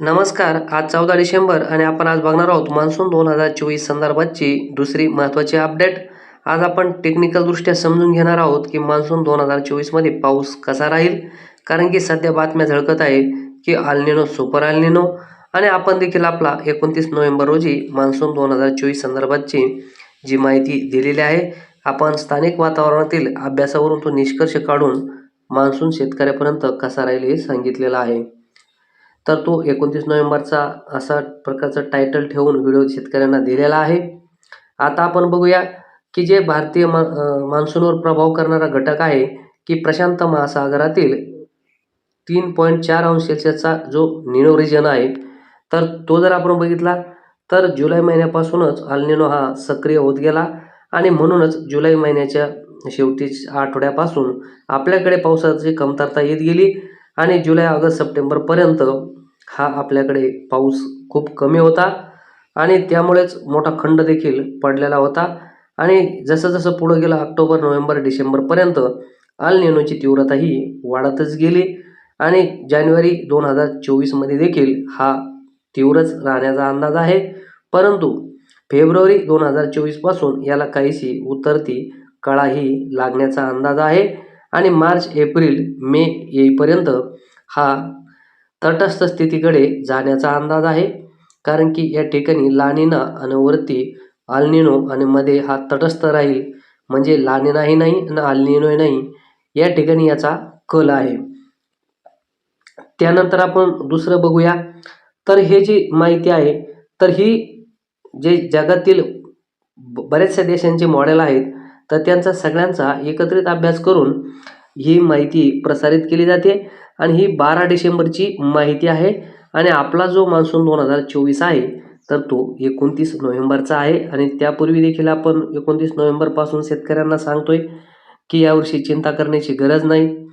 नमस्कार आज चौदा डिसेंबर आणि आपण आज बघणार आहोत मान्सून दोन हजार चोवीस संदर्भातची दुसरी महत्त्वाची अपडेट. आज आपण टेक्निकलदृष्ट्या समजून घेणार आहोत की मान्सून दोन हजार चोवीसमध्ये पाऊस कसा राहील. कारण की सध्या बातम्या झळकत आहे की आलनिनो सुपर आलनिनो आणि आपण देखील आपला एकोणतीस नोव्हेंबर रोजी मान्सून दोन हजार चोवीस संदर्भातची जी माहिती दिलेली आहे आपण स्थानिक वातावरणातील अभ्यासावरून तो निष्कर्ष काढून मान्सून शेतकऱ्यापर्यंत कसा राहील हे सांगितलेलं आहे. तर तो एकोणतीस नोव्हेंबरचा असा प्रकारचा टायटल ठेवून व्हिडिओ शेतकऱ्यांना दिलेला आहे. आता आपण बघूया की जे भारतीय मा मान्सूनवर प्रभाव करणारा घटक आहे की प्रशांत महासागरातील तीन पॉईंट चार अंश सेल्सिअसचा जो निनो रिजन आहे तर तो जर आपण बघितला तर जुलै महिन्यापासूनच अल्निनो हा सक्रिय होत गेला आणि म्हणूनच जुलै महिन्याच्या शेवटी आठवड्यापासून आपल्याकडे पावसाची कमतरता येत गेली आणि जुलै ऑगस्ट सप्टेंबरपर्यंत हा आपल्याकडे पाऊस खूप कमी होता आणि त्यामुळेच मोठा खंड देखील पडलेला होता. आणि जसं जसं पुढं गेलं ऑक्टोबर नोव्हेंबर डिसेंबरपर्यंत अल निनोची तीव्रता ही वाढतच गेली. आणि जानेवारी दोन हजार चोवीसमध्ये देखील हा तीव्रच राहण्याचा अंदाज आहे. परंतु फेब्रुवारी दोन हजार चोवीसपासून याला काहीशी उतरती कळाही लागण्याचा अंदाज आहे. आणि मार्च एप्रिल मे येईपर्यंत हा तटस्थ स्थितीकडे जाण्याचा अंदाज आहे. कारण की या ठिकाणी लानिना आणि वरती आलनिनो आणि मध्ये हा तटस्थ राहील. म्हणजे लानिनाही नाही आणि आलनिनोही नाही. या ठिकाणी याचा कल आहे. त्यानंतर आपण दुसरं बघूया. तर हे जी माहिती आहे तर ही जे जगातील बऱ्याचशा देशांचे मॉडेल आहेत तर त्यांचा सगळ्यांचा एकत्रित अभ्यास करून ही माहिती प्रसारित केली जाते. आणि ही बारा डिसेंबरची माहिती आहे. आणि आपला जो मान्सून दोन हजार चोवीस आहे तर तो एकोणतीस नोव्हेंबरचा आहे. आणि त्यापूर्वी देखील आपण एकोणतीस नोव्हेंबरपासून शेतकऱ्यांना सांगतोय की यावर्षी चिंता करण्याची गरज नाही.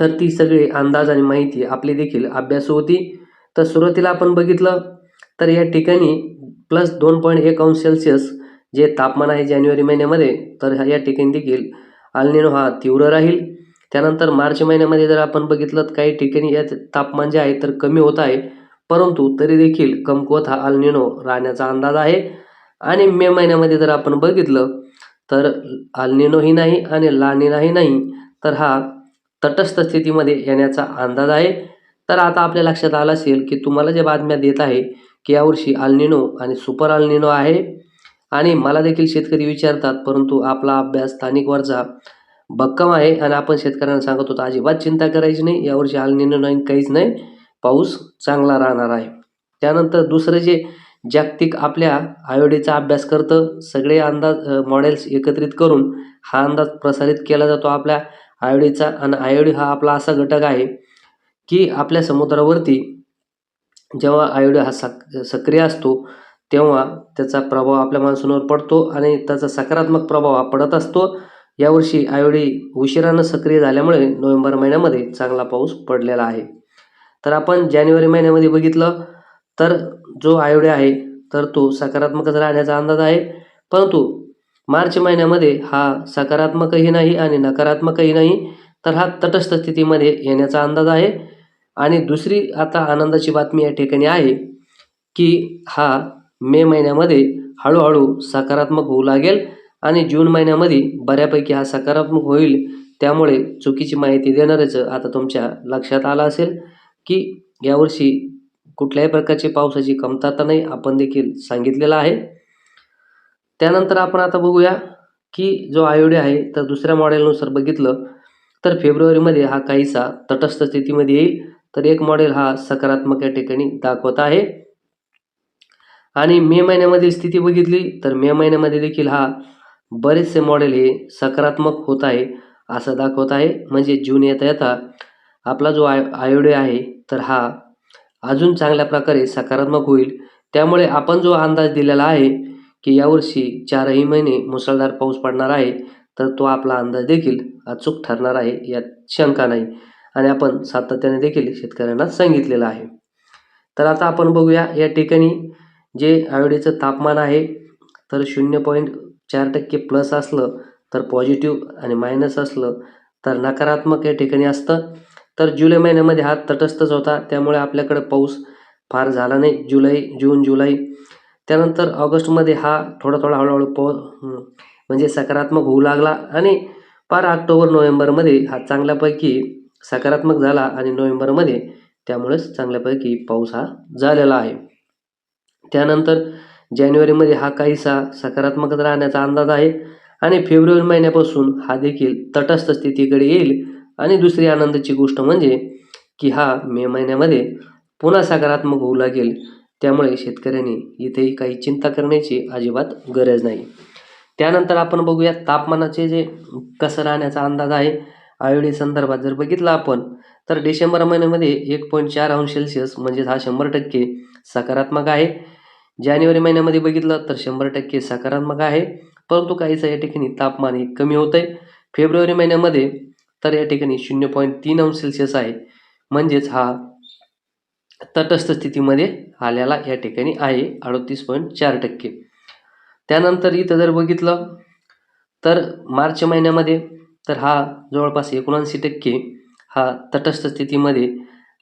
तर ती सगळी अंदाज आणि माहिती आपली देखील अभ्यास होती. तर सुरुवातीला आपण बघितलं तर या ठिकाणी प्लस दोन पॉईंट एक अंश सेल्सिअस जे तापमान आहे जानेवारी महिन्यामध्ये तर ह्या- या ठिकाणी देखील अल्निनो हा तीव्र राहील. त्यानंतर मार्च महिन्यामध्ये जर आपण बघितलं तर काही ठिकाणी यात तापमान जे आहे तर कमी होत आहे. परंतु तरी देखील कमकुवत हा अल्निनो राहण्याचा अंदाज आहे. आणि मे महिन्यामध्ये जर आपण बघितलं तर अल्निनोही नाही आणि लानिनाही नाही तर हा तटस्थ स्थितीमध्ये येण्याचा अंदाज आहे. तर आता आपल्या लक्षात आलं असेल की तुम्हाला जे बातम्या देत आहे की यावर्षी अल्निनो आणि सुपर अल्निनो आहे. आणि मला देखील शेतकरी विचारतात परंतु आपला अभ्यास स्थानिकवरचा भक्कम आहे आणि आपण शेतकऱ्यांना सांगत होतो अजिबात चिंता करायची नाही यावर्षी अल्निनो नाही काहीच नाही पाऊस चांगला राहणार आहे. त्यानंतर दुसरं जे जागतिक आपल्या आयोडीचा अभ्यास करतं सगळे अंदाज मॉडेल्स एकत्रित करून हा अंदाज प्रसारित केला जातो आपल्या आयोडीचा आणि आयोडी हा आपला असा घटक आहे की आपल्या समुद्रावरती जेव्हा आयोडी हा सक सक्रिय असतो तेव्हा त्याचा प्रभाव आपल्या मान्सूनवर पडतो आणि त्याचा सकारात्मक प्रभाव हा पडत असतो. यावर्षी आयोडी उशिरानं सक्रिय झाल्यामुळे नोव्हेंबर महिन्यामध्ये चांगला पाऊस पडलेला आहे. तर आपण जानेवारी महिन्यामध्ये बघितलं तर जो आयोडी आहे तर तो सकारात्मकच राहण्याचा अंदाज आहे. परंतु मार्च महिन्यामध्ये हा सकारात्मकही नाही आणि नकारात्मकही नाही तर हा तटस्थ स्थितीमध्ये येण्याचा अंदाज आहे. आणि दुसरी आता आनंदाची बातमी या ठिकाणी आहे की हा मे महिन्यामध्ये हळूहळू सकारात्मक होऊ लागेल. आणि जून महिन्यामध्ये बऱ्यापैकी हा सकारात्मक होईल त्यामुळे चुकीची माहिती देणाऱ्याचं आता तुमच्या लक्षात आलं असेल की यावर्षी कुठल्याही प्रकारची पावसाची कमतरता नाही आपण देखील सांगितलेलं आहे. त्यानंतर आपण आता बघूया की जो आयोडी आहे तर दुसऱ्या मॉडेलनुसार बघितलं तर फेब्रुवारीमध्ये हा काहीसा तटस्थ स्थितीमध्ये येईल. तर एक मॉडेल हा सकारात्मक या ठिकाणी दाखवत आहे. आणि मे महिन्यामधील स्थिती बघितली तर मे महिन्यामध्ये देखील हा बरेचसे मॉडेल हे सकारात्मक होत आहे असं दाखवत आहे. म्हणजे जून येता येता आपला जो आय आयोडे आहे तर हा अजून चांगल्या प्रकारे सकारात्मक होईल. त्यामुळे आपण जो अंदाज दिलेला आहे की यावर्षी चारही महिने मुसळधार पाऊस पडणार आहे तर तो आपला अंदाज देखील अचूक ठरणार आहे यात शंका नाही. आणि आपण सातत्याने देखील शेतकऱ्यांना सांगितलेलं आहे. तर आता आपण बघूया या ठिकाणी जे आयोडीचं तापमान आहे तर शून्य पॉईंट चार टक्के प्लस असलं तर पॉझिटिव्ह आणि मायनस असलं तर नकारात्मक या ठिकाणी असतं. तर जुलै महिन्यामध्ये हा तटस्थच होता. त्यामुळे आपल्याकडे पाऊस फार झाला नाही. जुलै जून जुलै. त्यानंतर ऑगस्टमध्ये हा थोडा थोडा हळूहळू पो म्हणजे सकारात्मक होऊ लागला आणि पार ऑक्टोबर नोव्हेंबरमध्ये हा चांगल्यापैकी सकारात्मक झाला आणि नोव्हेंबरमध्ये त्यामुळेच चांगल्यापैकी पाऊस हा झालेला आहे. त्यानंतर जानेवारीमध्ये हा काहीसा सकारात्मक राहण्याचा अंदाज आहे आणि फेब्रुवारी महिन्यापासून हा देखील तटस्थ स्थितीकडे येईल. आणि दुसरी आनंदाची गोष्ट म्हणजे की हा मे महिन्यामध्ये पुन्हा सकारात्मक होऊ लागेल. त्यामुळे शेतकऱ्यांनी इथेही काही चिंता करण्याची अजिबात गरज नाही. त्यानंतर आपण बघूया तापमानाचे जे कसं राहण्याचा अंदाज आहे. आयोडी संदर्भात जर बघितलं आपण तर डिसेंबर महिन्यामध्ये एक पॉईंट चार अंश सेल्सिअस म्हणजेच हा शंभर टक्के सकारात्मक आहे. जानेवारी महिन्यामध्ये बघितलं तर शंभर टक्के सकारात्मक आहे. परंतु काहीसा या ठिकाणी तापमान हे कमी होत आहे फेब्रुवारी महिन्यामध्ये तर या ठिकाणी शून्य पॉईंट तीन अंश सेल्सिअस आहे. म्हणजेच हा तटस्थ स्थितीमध्ये आलेला या ठिकाणी आहे अडतीस पॉईंट चार टक्के. त्यानंतर इथं जर बघितलं तर मार्च महिन्यामध्ये तर हा जवळपास एकोणऐंशी टक्के हा तटस्थ स्थितीमध्ये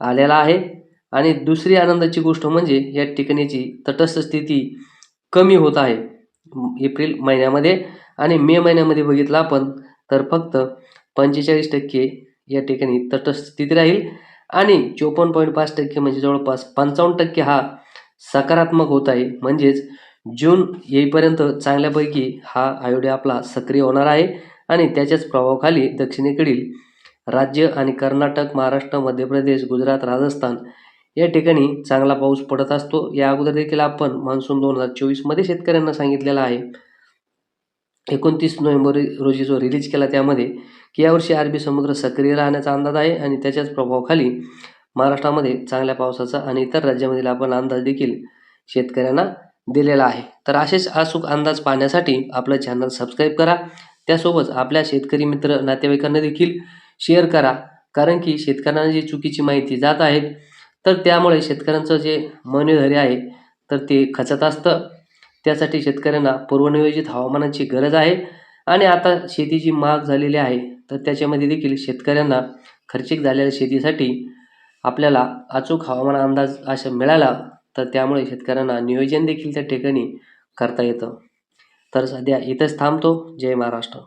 आलेला आहे. आणि दुसरी आनंदाची गोष्ट म्हणजे या ठिकाणीची तटस्थ स्थिती कमी होत आहे. एप्रिल महिन्यामध्ये आणि मे महिन्यामध्ये बघितलं आपण तर फक्त पंचेचाळीस टक्के या ठिकाणी तटस्थ स्थिती राहील. आणि चोपन्न पॉईंट पाच टक्के म्हणजे जवळपास पंचावन्न टक्के हा सकारात्मक होत आहे. म्हणजेच जून येईपर्यंत चांगल्यापैकी हा आयोडे आपला सक्रिय होणार आहे. आणि त्याच्याच प्रभावाखाली दक्षिणेकडील राज्य आणि कर्नाटक महाराष्ट्र मध्य प्रदेश गुजरात राजस्थान या ठिकाणी चांगला पाऊस पडत असतो. या अगोदर देखील आपण मान्सून दोन हजार चोवीसमध्ये शेतकऱ्यांना सांगितलेला आहे. एकोणतीस नोव्हेंबर रोजी जो रिलीज केला त्यामध्ये की यावर्षी अरबी समुद्र सक्रिय राहण्याचा अंदाज आहे आणि त्याच्याच प्रभावाखाली महाराष्ट्रामध्ये चांगल्या पावसाचा आणि इतर राज्यामधील आपण अंदाज देखील शेतकऱ्यांना दिलेला आहे. तर असेच अचूक अंदाज पाहण्यासाठी आपलं चॅनल सबस्क्राईब करा. त्यासोबत आपल्या शेतकरी मित्र नातेवाईकांना देखील शेअर करा. कारण की शेतकऱ्यांना जी चुकीची माहिती जात आहेत तर त्यामुळे शेतकऱ्यांचं जे मनोधैर्य आहे तर ते खचत असतं. त्यासाठी शेतकऱ्यांना पूर्वनियोजित हवामानाची गरज आहे. आणि आता शेतीची महाग झालेली आहे तर त्याच्यामध्ये देखील शेतकऱ्यांना खर्चिक झालेल्या शेतीसाठी आपल्याला अचूक हवामान अंदाज असा मिळाला तर त्यामुळे शेतकऱ्यांना नियोजन देखील त्या ठिकाणी करता येतं. तर सध्या इथंच थांबतो. जय महाराष्ट्र.